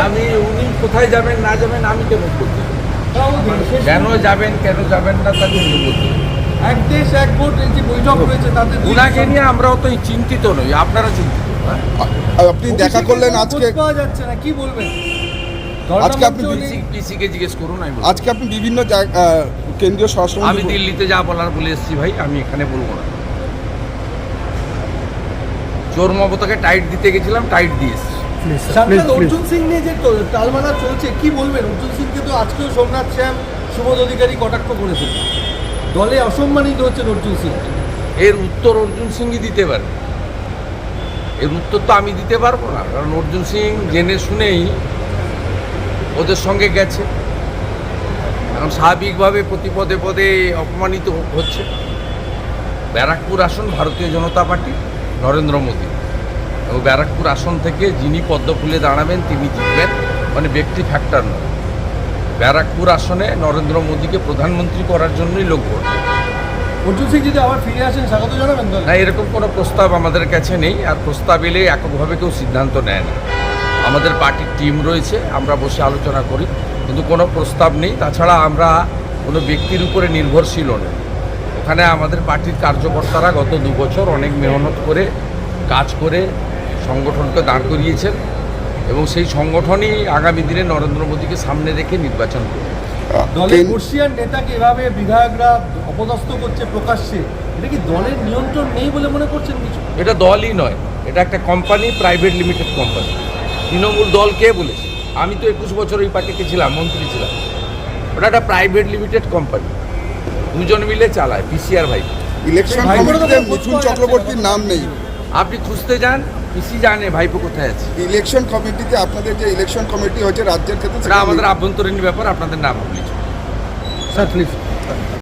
আমি উনি কোথায় যাবেন না যাবেন আমি কেন করতে কেন যাবেন কেন যাবেন না তাকে উনি বলতে এক দেশ এক ভোট এই যে বৈঠক রয়েছে তাতে উনাকে নিয়ে আমরাও তো চিন্তিত নই আপনারা চিন্তিত হ্যাঁ? আপনি দেখা করলেন আজকে পাওয়া যাচ্ছে না কি বলবেন? আজকে আপনি ধর্ণামঞ্চ পিসি নেই। পিসিকে জিজ্ঞেস করুন আমি আজকে আপনি বিভিন্ন জায়গা- আহ, আমি দিল্লিতে যা বলার বলে এসেছি ভাই আমি এখানে বলব না। চোর মমতাকে টাইট দিতে গেছিলাম টাইট দিয়ে এসেছি। অর্জুন সিং নিয়ে যে তো- টালমানা চলছে কি বলবেন? অর্জুন সিংকে তো আজকেও সোমনাথ শ্যাম সুবোধ অধিকারী কটাক্ষ করেছে দলে অসম্মানিত হচ্ছেন অর্জুন সিং। এর উত্তর অর্জুন সিংই দিতে পারে। এর উত্তর তো আমি দিতে পারব না কারণ অর্জুন সিং জেনে শুনেই ওদের সঙ্গে গেছে। এখন স্বাভাবিকভাবে প্রতি পদে পদে অপমানিত হচ্ছে। ব্যারাকপুর আসন ভারতীয় জনতা পার্টি নরেন্দ্র মোদী। ব্যারাকপুর আসন থেকে যিনি পদ্ম ফুলে দাঁড়াবেন তিনি জিতবেন। মানে ব্যক্তি ফ্যাক্টর নয়। ব্যারাকপুর আসনে নরেন্দ্র মোদীকে প্রধানমন্ত্রী করার জন্যই লোক ভোট। অর্জুন সিং যদি আবার ফিরে আসেন স্বাগত জানাবেন না এরকম কোনো প্রস্তাব আমাদের কাছে নেই আর প্রস্তাব এলে এককভাবে কেউ সিদ্ধান্ত নেয় না। আমাদের পার্টির টিম রয়েছে আমরা বসে আলোচনা করি কিন্তু কোনো প্রস্তাব নেই। তাছাড়া আমরা কোনো ব্যক্তির উপরে নির্ভরশীল নই। ওখানে আমাদের পার্টির কার্যকর্তারা গত দু বছর অনেক মেহনত করে কাজ করে সংগঠনকে দাঁড় করিয়েছেন এবং সেই সংগঠনই আগামী দিনে নরেন্দ্র মোদীকে সামনে রেখে নির্বাচন করবে। দলের বর্ষিয়ান নেতাকে এভাবে বিধায়করা অপদস্থ করছে প্রকাশ্যে এটা কি দলের নিয়ন্ত্রণ নেই বলে মনে করছেন কিছু? এটা দলই নয় এটা একটা company private limited company. Trinamool দল কে বলেছে? আমি তো একুশ বছর ওই পার্টিতে ছিলাম মন্ত্রী ছিলাম। ওটা একটা প্রাইভেট লিমিটেড কোম্পানি। দুজন মিলে চালায় পিসিআর ভাই। ইলেকশন মিঠুন চক্রবর্তীর নাম নেই। আপনি খুঁজতে যান পিসি জানে ভাইপো কোথায় আছে? ইলেকশন কমিটিতে আপনাদের যে ইলেকশন কমিটি হচ্ছে রাজ্যের ক্ষেত্রে সেটা আমাদের আভ্যন্তরীণ ব্যাপার আপনাদের নাম বলেছি স্যার প্লিজ